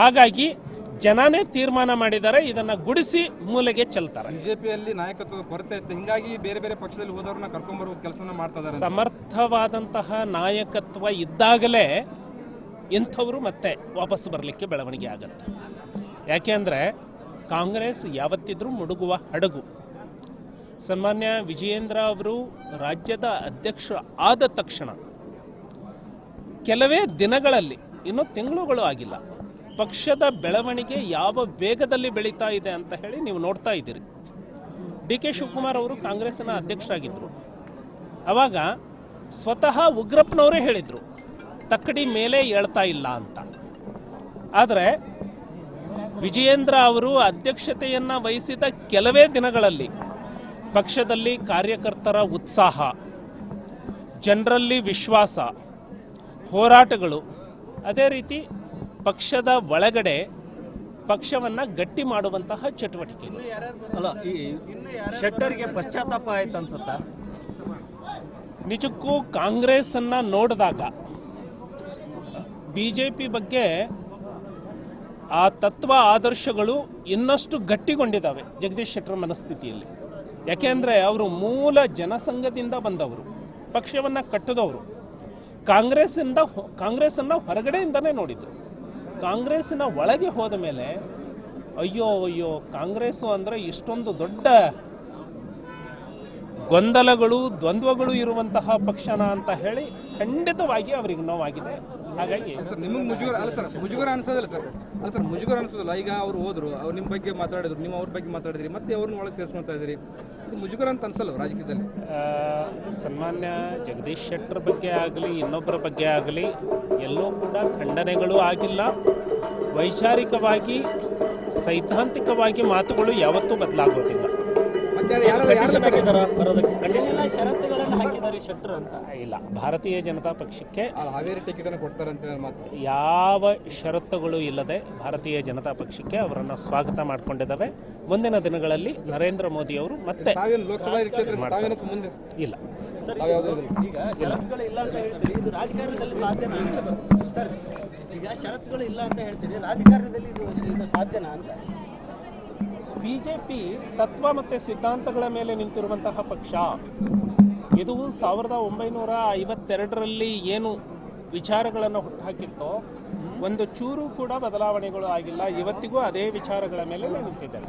ಹಾಗಾಗಿ ಜನನೇ ತೀರ್ಮಾನ ಮಾಡಿದ್ದಾರೆ ಇದನ್ನ ಗುಡಿಸಿ ಮೂಲೆಗೆ ಚೆಲ್ತಾರೆ. ಬಿಜೆಪಿಯಲ್ಲಿ ನಾಯಕತ್ವದ ಕೊರತೆ ಇತ್ತು. ಹಿಂಗಾಗಿ ಬೇರೆ ಬೇರೆ ಪಕ್ಷದಲ್ಲಿ ಹೋದವ್ರನ್ನ ಕರ್ಕೊಂಡ್ ಬರುವ ಕೆಲಸನ ಮಾಡ್ತಾ ಸಮರ್ಥವಾದಂತಹ ನಾಯಕತ್ವ ಇದ್ದಾಗಲೇ ಇಂಥವ್ರು ಮತ್ತೆ ವಾಪಸ್ ಬರಲಿಕ್ಕೆ ಬೆಳವಣಿಗೆ ಆಗತ್ತೆ. ಯಾಕೆ ಅಂದರೆ ಕಾಂಗ್ರೆಸ್ ಯಾವತ್ತಿದ್ರೂ ಮುಡುಗುವ ಹಡಗು. ಸನ್ಮಾನ್ಯ ವಿಜಯೇಂದ್ರ ಅವರು ರಾಜ್ಯದ ಅಧ್ಯಕ್ಷ ಆದ ತಕ್ಷಣ ಕೆಲವೇ ದಿನಗಳಲ್ಲಿ ಇನ್ನೂ ತಿಂಗಳುಗಳು ಆಗಿಲ್ಲ ಪಕ್ಷದ ಬೆಳವಣಿಗೆ ಯಾವ ವೇಗದಲ್ಲಿ ಬೆಳೀತಾ ಇದೆ ಅಂತ ಹೇಳಿ ನೀವು ನೋಡ್ತಾ ಇದ್ದೀರಿ. ಡಿ ಕೆ ಶಿವಕುಮಾರ್ ಅವರು ಕಾಂಗ್ರೆಸ್ನ ಅಧ್ಯಕ್ಷರಾಗಿದ್ದರು ಅವಾಗ ಸ್ವತಃ ಉಗ್ರಪ್ಪನವರೇ ಹೇಳಿದರು, ತಕ್ಕಡಿ ಮೇಲೆ ಹೇಳ್ತಾ ಇಲ್ಲ ಅಂತ. ಆದರೆ ವಿಜಯೇಂದ್ರ ಅವರು ಅಧ್ಯಕ್ಷತೆಯನ್ನು ವಹಿಸಿದ ಕೆಲವೇ ದಿನಗಳಲ್ಲಿ ಪಕ್ಷದಲ್ಲಿ ಕಾರ್ಯಕರ್ತರ ಉತ್ಸಾಹ, ಜನರಲ್ಲಿ ವಿಶ್ವಾಸ, ಹೋರಾಟಗಳು, ಅದೇ ರೀತಿ ಪಕ್ಷದ ಒಳಗಡೆ ಪಕ್ಷವನ್ನು ಗಟ್ಟಿ ಮಾಡುವಂತಹ ಚಟುವಟಿಕೆ. ಅಲ್ಲ ಈ ಶೆಟ್ಟರ್ಗೆ ಪಶ್ಚಾತ್ತಾಪ ಆಯ್ತು ಅನ್ಸುತ್ತಾ? ನಿಜಕ್ಕೂ ಕಾಂಗ್ರೆಸ್ ಅನ್ನ ನೋಡಿದಾಗ ಬಿ ಜೆ ಪಿ ಬಗ್ಗೆ ಆ ತತ್ವ ಆದರ್ಶಗಳು ಇನ್ನಷ್ಟು ಗಟ್ಟಿಗೊಂಡಿದ್ದಾವೆ ಜಗದೀಶ್ ಶೆಟ್ಟರ್ ಮನಸ್ಥಿತಿಯಲ್ಲಿ. ಯಾಕೆಂದ್ರೆ ಅವರು ಮೂಲ ಜನಸಂಘದಿಂದ ಬಂದವರು ಪಕ್ಷವನ್ನು ಕಟ್ಟಿದವರು. ಕಾಂಗ್ರೆಸ್ಸಿಂದ ಕಾಂಗ್ರೆಸ್ ಅನ್ನ ಹೊರಗಡೆಯಿಂದನೇ ನೋಡಿದರು. ಕಾಂಗ್ರೆಸ್ಸಿನ ಒಳಗೆ ಹೋದ ಮೇಲೆ, ಅಯ್ಯೋ ಅಯ್ಯೋ, ಕಾಂಗ್ರೆಸ್ಸು ಅಂದರೆ ಇಷ್ಟೊಂದು ದೊಡ್ಡ ಗೊಂದಲಗಳು, ದ್ವಂದ್ವಗಳು ಇರುವಂತಹ ಪಕ್ಷನ ಅಂತ ಹೇಳಿ ಖಂಡಿತವಾಗಿ ಅವರಿಗೆ ನೋವಾಗಿದೆ. ಹಾಗಾಗಿ ಸರ್ ನಿಮಗೆ ಮುಜುಗರ ಅಲ್ಲ ಸರ್ ಮುಜುಗರ ಅನ್ಸೋದಿಲ್ಲ ಸರ್. ಅಲ್ಲ ಸರ್ ಮುಜುಗರ ಅನ್ಸೋದಿಲ್ಲ. ಈಗ ಅವ್ರು ಹೋದ್ರು ಅವ್ರು ನಿಮ್ಮ ಬಗ್ಗೆ ಮಾತಾಡಿದ್ರು ನೀವು ಅವ್ರ ಬಗ್ಗೆ ಮಾತಾಡಿದ್ರಿ ಮತ್ತೆ ಅವ್ರನ್ನ ಒಳಗೆ ಸೇರಿಸ್ಕೊಂತ ಇದ್ದೀರಿ. ಇದು ಮುಜುಗರ ಅಂತ ಅನ್ಸಲ್ಲ ರಾಜಕೀಯದಲ್ಲಿ? ಸನ್ಮಾನ್ಯ ಜಗದೀಶ್ ಶೆಟ್ಟರ್ ಬಗ್ಗೆ ಆಗಲಿ ಇನ್ನೊಬ್ಬರ ಬಗ್ಗೆ ಆಗಲಿ ಎಲ್ಲೂ ಕೂಡ ಖಂಡನೆಗಳು ಆಗಿಲ್ಲ. ವೈಚಾರಿಕವಾಗಿ ಸೈದ್ಧಾಂತಿಕವಾಗಿ ಮಾತುಗಳು ಯಾವತ್ತೂ ಬದಲಾಗೋದಿಲ್ಲ. ಇಲ್ಲ. ಭಾರತೀಯ ಜನತಾ ಪಕ್ಷಕ್ಕೆ ಯಾವ ಷರತ್ತುಗಳು ಇಲ್ಲದೆ ಭಾರತೀಯ ಜನತಾ ಪಕ್ಷಕ್ಕೆ ಅವರನ್ನು ಸ್ವಾಗತ ಮಾಡಿಕೊಂಡಿದ್ದಾವೆ? ಮುಂದಿನ ದಿನಗಳಲ್ಲಿ ನರೇಂದ್ರ ಮೋದಿ ಅವರು ಮತ್ತೆ ತಾವೇನು ಲೋಕಸಭಾ ಕ್ಷೇತ್ರ ತಾವೇನು ಮುಂದೆ? ಇಲ್ಲ. ಈಗ ಷರತ್ತುಗಳು ಇಲ್ಲ ಅಂತ ಹೇಳ್ತೀರಿ. ಇದು ರಾಜಕಾರಣದಲ್ಲಿ ಸಾಧ್ಯನಾ? ಸರ್ ಈಗ ಷರತ್ತುಗಳು ಇಲ್ಲ ಅಂತ ಹೇಳ್ತೀರಿ. ರಾಜಕಾರಣದಲ್ಲಿ ಇದು ಇದು ಸಾಧ್ಯನಾ ಅಂತ? ಬಿ ಜೆ ಪಿ ತತ್ವ ಮತ್ತು ಸಿದ್ಧಾಂತಗಳ ಮೇಲೆ ನಿಂತಿರುವಂತಹ ಪಕ್ಷ. ಇದು ಸಾವಿರದ ಒಂಬೈನೂರ ಐವತ್ತೆರಡರಲ್ಲಿ ಏನು ವಿಚಾರಗಳನ್ನು ಹುಟ್ಟುಹಾಕಿತ್ತೋ ಒಂದು ಚೂರು ಕೂಡ ಬದಲಾವಣೆಗಳು ಆಗಿಲ್ಲ. ಇವತ್ತಿಗೂ ಅದೇ ವಿಚಾರಗಳ ಮೇಲೆ ನಿಂತಿದ್ದಾರೆ